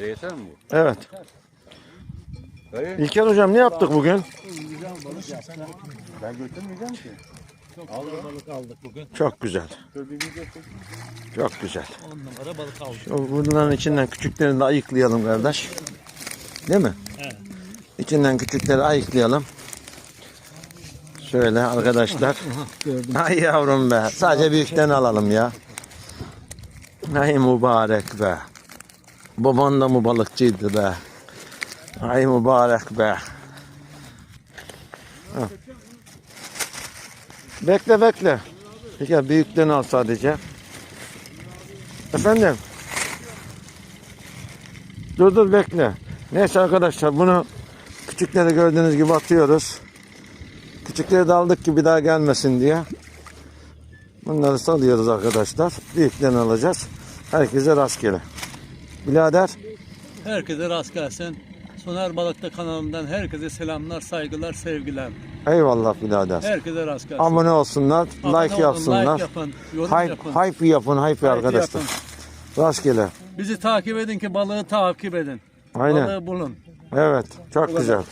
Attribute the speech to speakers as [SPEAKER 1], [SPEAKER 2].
[SPEAKER 1] Yeter mi bu?
[SPEAKER 2] Evet.
[SPEAKER 1] Dayı
[SPEAKER 2] İlker hocam ne yaptık bugün?
[SPEAKER 1] ben götürmeyeceğim ki.
[SPEAKER 3] Ağır balık aldık bugün.
[SPEAKER 2] Çok güzel.
[SPEAKER 1] Dur bir video çek.
[SPEAKER 2] Çok güzel.
[SPEAKER 3] 10 numara balık aldık.
[SPEAKER 2] Şu bunların içinden küçüklerini de ayıklayalım kardeş. Değil mi?
[SPEAKER 3] Evet.
[SPEAKER 2] İçinden küçükleri ayıklayalım. Şöyle arkadaşlar.
[SPEAKER 3] Gördüm.
[SPEAKER 2] Ay yavrum be. Sadece büyükten alalım ya. Ay mübarek be. Baban da mı balıkçıydı be. Ay mübarek be. Bekle bekle. Peki büyükten al sadece. Efendim. Dur dur bekle. Neyse arkadaşlar bunu küçükleri gördüğünüz gibi atıyoruz. Küçükleri de aldık ki bir daha gelmesin diye. Bunları salıyoruz arkadaşlar. Büyüklerini alacağız. Herkese rastgele. Birader
[SPEAKER 3] Herkese rast gelsin. Soner Balıkta kanalından herkese selamlar, saygılar, sevgiler.
[SPEAKER 2] eyvallah birader.
[SPEAKER 3] Herkese rast gelsin.
[SPEAKER 2] Abone olsunlar,
[SPEAKER 3] Abone
[SPEAKER 2] like
[SPEAKER 3] olun,
[SPEAKER 2] yapsınlar.
[SPEAKER 3] Like yapın, yorum
[SPEAKER 2] Hype,
[SPEAKER 3] yapın.
[SPEAKER 2] hype yapın, hype
[SPEAKER 3] hype
[SPEAKER 2] arkadaşlar.
[SPEAKER 3] yapın.
[SPEAKER 2] Rastgele.
[SPEAKER 3] Bizi takip edin ki balığı takip edin.
[SPEAKER 2] Aynen.
[SPEAKER 3] Balığı bulun.
[SPEAKER 2] Evet, çok
[SPEAKER 3] kadar.
[SPEAKER 2] güzel.